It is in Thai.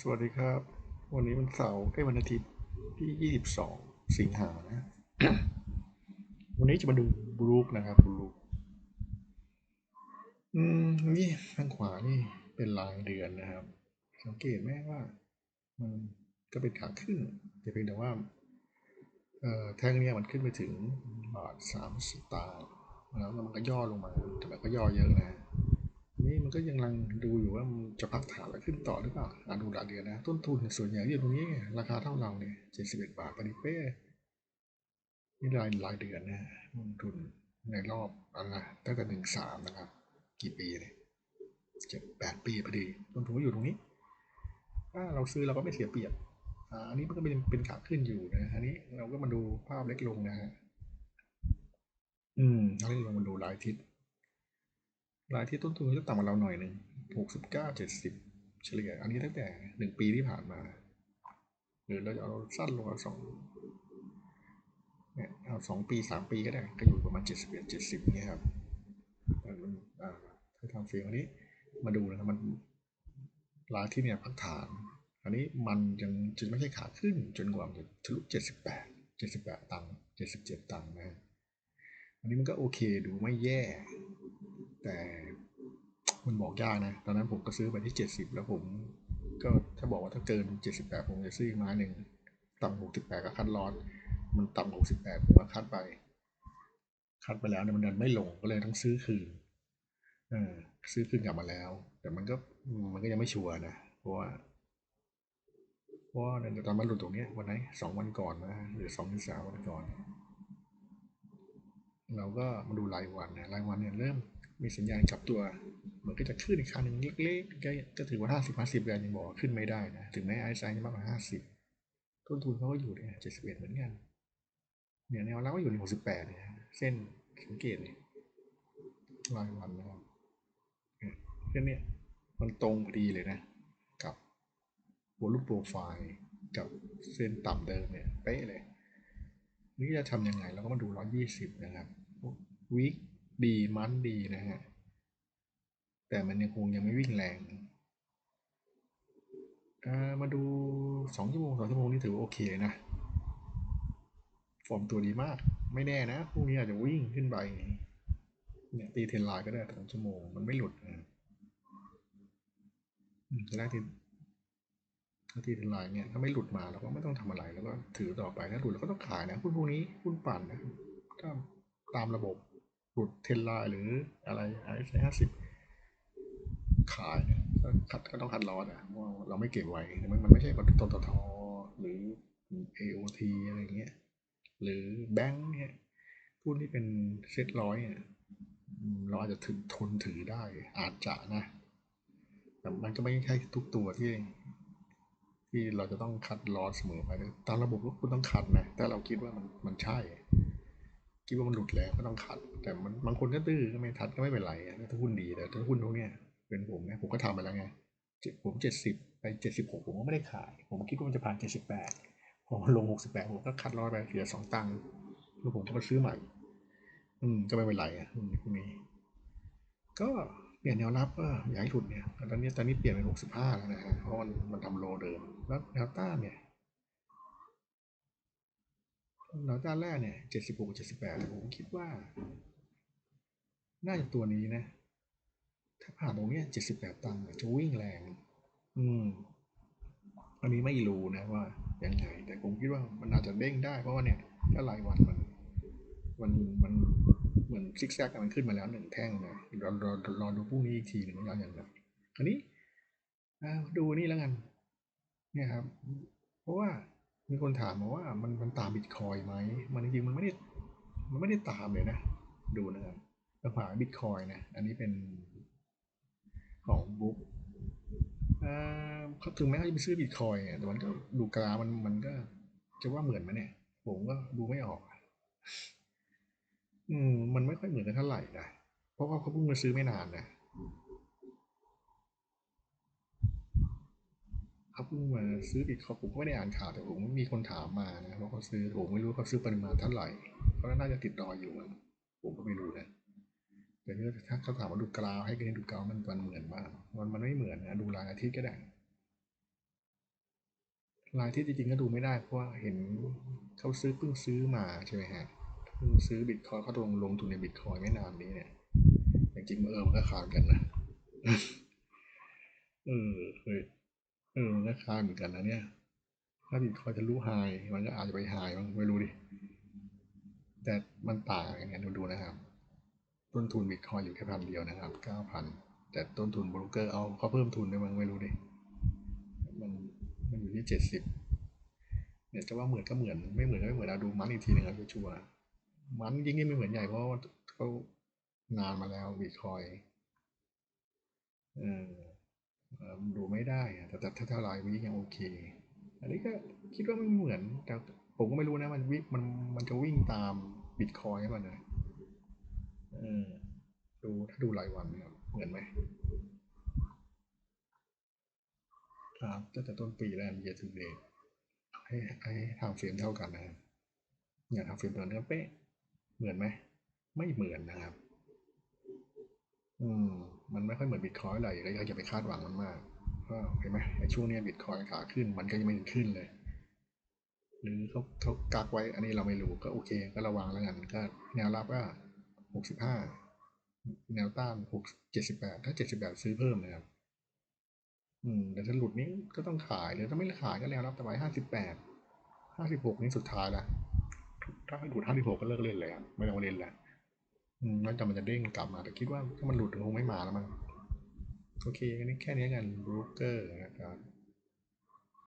สวัสดีครับ วันนี้วันเสาร์ใกล้วันอาทิตย์ที่ 22 สิงหานะ วันนี้จะมาดูบลูคนะครับบลูคอืมนี่ทางขวานี่เป็นรายเดือนนะครับ สังเกตไหมว่า มันก็เป็นขาขึ้นแต่เพียงแต่ว่าเอ่อแท่งเนี้ยมันขึ้นไปถึงบาทสามสตางค์แล้วมันก็ย่อลงมาแต่มันก็ย่อเยอะนะ นี่มันก็ยังลังดูอยู่ว่ามันจะพักฐานแล้วขึ้นต่อหรือเปล่าอ่านดูหลายเดือนนะ ต้นทุนส่วนใหญ่อยู่ตรงนี้ไงราคาเท่าเราเนี่ยเจ็ดสิบเอ็ดบาทปฏิเป้นี่รายรายเดือนนะลงทุนในรอบอะไรตั้งแต่หนึ่งสามนะครับ กี่ปีเนี่ยเจ็ดแปดปีพอดีต้นทุนก็อยู่ตรงนี้ ถ้าเราซื้อเราก็ไม่เสียเปรียบอ่าอันนี้มันก็เป็นเป็นขาขึ้นอยู่นะอันนี้เราก็มาดูภาพเล็กลงนะฮะอืมเราเล็กลงมาดูรายทิศ รายที่ต้นทุนจะต่ำกว่าเราหน่อยหนึ่งหกสิบเก้าเจ็ดสิบเฉลี่ย อันนี้ตั้งแต่หนึ่งปีที่ผ่านมา หรือเราจะเอาสั้นลงเอาสองเนี่ยเอาสองปีสามปีก็ได้ ก็อยู่ประมาณเจ็ดสิบเอ็ดเจ็ดสิบเนี่ยครับมันอ่าถ้าทำเฟรมอันนี้มาดูนะครับมันรายที่เนี่ยพักฐาน อันนี้มันยังจะไม่ใช่ขาขึ้นจนกว่ามันจะทะลุเจ็ดสิบแปดเจ็ดสิบแปดตังค์เจ็ดสิบเจ็ดตังค์นะอันนี้มันก็โอเคดูไม่แย่ แต่มันบอกยากนะ ตอนนั้นผมก็ซื้อไปที่เจ็ดสิบแล้วผมก็ถ้าบอกว่าถ้าเกินเจ็ดสิบแปดผมจะซื้ออีกม้หนึ่งต่ำหกสิบแปดก็คัดลอสมันต่ำหกสิบแปดผมก็คัดไป คัดไปแล้วเนี่ยมันดันไม่ลงก็เลยต้องซื้อคืนเออซื้อคืนกลับมาแล้ว แต่มันก็มันก็ยังไม่ชัวร์นะเพราะว่าเพราะว่าตอนมันหลุดตรงเนี้ยวันไหนสองวันก่อนนะหรือสองถึงสามวันก่อน เราก็มาดูรายวันนะรายวันเนี่ยเริ่ม มีสัญญาณกลับตัวเหมือนก็จะขึ้นอีกครั้งหนึ่งเล็กๆก็ก็ถือว่าห้าสิบห้าสิบกันยังบอกขึ้นไม่ได้นะ ถึงแม้ไอซ์ไซน์มากกว่าห้าสิบต้นทุนเขาก็อยู่เนี่ยเหมือนกันเนี่ยแนวรับก็อยู่ในหกสิบแปดเนี่ยเส้นสังเกตเนี่ยรายวันนะครับเส้นเนี่ยมันตรงพอดีเลยนะ กับวอลุ่มโปรไฟล์กับเส้นต่ำเดิมเนี่ยเป๊ะเลย นี่จะทำยังไงเราก็มาดูร้อยยี่สิบนะครับวีค ดีมันดีนะฮะ แต่มันยังคงยังไม่วิ่งแรงอ่ามาดูสองชั่วโมงสองชั่วโมงนี่ถือว่าโอเคเลยนะฟอร์มตัวดีมาก ไม่แน่นะพรุ่งนี้อาจจะวิ่งขึ้นไปเนี่ยตีเทรนไลน์ก็ได้สองชั่วโมงมันไม่หลุดนะอืมจะได้ทีถ้าทีเทรนไลน์เนี่ยถ้าไม่หลุดมาเราก็ไม่ต้องทำอะไรแล้วก็ถือต่อไปถ้าหลุดเราก็ต้องขายนะหุ้นพวกนี้หุ้นปั่นนะถ้าตามระบบ หลุดเทรนไลน์หรืออะไรไอ้ห้าสิบขายนะก็คัดก็ต้องคัดลอสอะเพราะว่าเราไม่เก็บไว้มันมันไม่ใช่ปตททหรือ AOT อะไรเงี้ย หรือแบงค์เนี่ยหุ้นที่เป็นเซ็ตร้อยเนี่ยเราอาจจะถึงทนถือได้อาจจะนะ แต่มันก็ไม่ใช่ทุกตัวที่ ที่เราจะต้องคัดลอสเสมอไปตามระบบก็คุณต้องคัดนะถ้าเราคิดว่ามันมันใช่ คิดว่ามันหลุดแล้วก็ต้องคัด แต่มันบางคนก็ตื้อก็ไม่ทัดก็ไม่เป็นไรถ้าหุ้นดีแต่ถ้าหุ้นพวกเนี้ยเป็นผมนะผมก็ทำไปแล้วไงผมเจ็ดสิบไปเจ็ดสิบหกผมก็ไม่ได้ขาย ผมคิดว่ามันจะผ่านเจ็ดสิบแปดพอมันลงหกสิบแปดผมก็คัดลอสไปเหลือสองตังค์แล้วผมก็มาซื้อใหม่ อืมก็ไม่เป็นไรอะอืมพวกนี้ ก็เปลี่ยนแนวรับก็อย่าให้หลุดเนี่ยตอนนี้ตอนนี้เปลี่ยนเป็นหกสิบห้าแล้วนะฮะเพราะมันมันทำโลเดิมแล้วแนวต้านเนี่ย แนวต้านแรกเนี่ยเจ็ดสิบหกเจ็ดสิบแปดผมคิดว่า น่าจะตัวนี้นะ ถ้าผ่านตรงเนี้ยเจ็ดสิบแปดตังค์จะวิ่งแรง อืม อันนี้ไม่รู้นะว่ายังไง แต่ผมคิดว่ามันอาจจะเด้งได้เพราะว่าเนี่ยถ้ารายวันมัน มันมันเหมือนซิกแซกมันขึ้นมาแล้วหนึ่งแท่งนะรอรอรอดูพรุ่งนี้อีกทีหนึ่งว่าอย่างไรอันนี้ดูนี่แล้วกัน เนี่ยครับ เพราะว่า มีคนถามมาว่ามันมันตามบิตคอยไหม มันจริงๆมันไม่ได้มันไม่ได้ตามเลยนะ ดูนะครับราคาบิตคอยนะ อันนี้เป็นของบุ๊กอ่าเขาถึงแม้เขาจะไปซื้อบิตคอยน์แต่มันก็ดูกรามันมันก็จะว่าเหมือนไหมเนี่ย ผมก็ดูไม่ออก อืม มันไม่ค่อยเหมือนกันเท่าไหร่นะ เพราะว่าเขาเพิ่งมาซื้อไม่นานนะ เขาเพิ่งมาซื้อบิตคอยผมก็ไม่ได้อ่านข่าวแต่ผมมีคนถามมานะว่าเขาซื้อผมไม่รู้เขาซื้อปริมาณเท่าไหร่เขาน่าจะติดรออยู่มั้งผมก็ไม่รู้นะแต่ถ้าเขาถามว่าดูกราฟให้กันดูกราฟมันมันเหมือนมากมันมันไม่เหมือนนะดูรายอาทิตย์ก็ได้รายที่จริงๆก็ดูไม่ได้เพราะว่าเห็นเขาซื้อเพิ่งซื้อมาใช่ไหมฮะเพิ่งซื้อบิตคอยเขาลงลงทุนในบิตคอยไม่นานนี้เนี่ยจริงๆเออมันก็ขาดกันนะ เออเฮ้ย เออมันก็คล้ายเหมือนกันนะเนี่ย ถ้าบิตคอยจะรู้ไฮมันก็อาจจะไปไฮบ้งไม่รู้ดิ แต่มันต่างกันไงดูดูนะครับ ต้นทุนบิตคอยอยู่แค่พันเดียวนะครับเก้าพันแต่ต้นทุนบรกเกอร์เอาเขาเพิ่มทุนได้มั้งไม่รู้ดิมันมันอยู่ที่เจ็ดสิบเนี่ยจะว่าเหมือนก็เหมือนไม่เหมือนก็ไม่เหมือนเราดูมันอีกทีหนึงครับชัวร์มันยิ่งไม่เหมือนใหญ่เพราะว่าเขานานมาแล้วบิตคอยเออ ดูไม่ได้แต่แต่ถ้าเท่าไรวิยังโอเค อันนี้ก็คิดว่ามันเหมือนแต่ผมก็ไม่รู้นะมันวิมันมันจะวิ่งตามบิตคอยน์ป่ะนะเออดูถ้าดูรายวันนะครับเหมือนไหมครับตั้งแต่ต้นปีแล้วเย r ทูเดย์ให้ให้ทางเฟรมเท่ากันนะครับอย่างทางเฟรมตัวเนื้เป๊ะ เหมือนไหม ไม่เหมือนนะครับ อืม มันไม่ค่อยเหมือนบิตคอยน์อะไรเลยอย่าไปคาดหวังมันมากก็เห็นไหมไอ้ช่วงนี้บิตคอยน์ขาขึ้นมันก็ยังไม่ขึ้นเลย หรือเขาเขากักไว้อันนี้เราไม่รู้ก็โอเค ก็ระวังแล้วกันก็แนวรับก็หกสิบห้าแนวต้านหกเจ็ดสิบแปดถ้าเจ็ดสิบแปดซื้อเพิ่มนะครับอืมแต่ถ้าหลุดนี้ก็ต้องขายเลยถ้าไม่ขายก็แนวรับต่อไปห้าสิบแปดห้าสิบหกนี่สุดท้ายละถ้าหลุดห้าสิบหกก็เลิกเล่นเลยครับไม่ต้องเล่นแล้ว อืมแล้วแต่มันจะเด้งกลับมาแต่คิดว่าถ้ามันหลุดคงไม่มาแล้วมั้งโอเคอันนี้แค่นี้กันบรูเกอร์นะครับ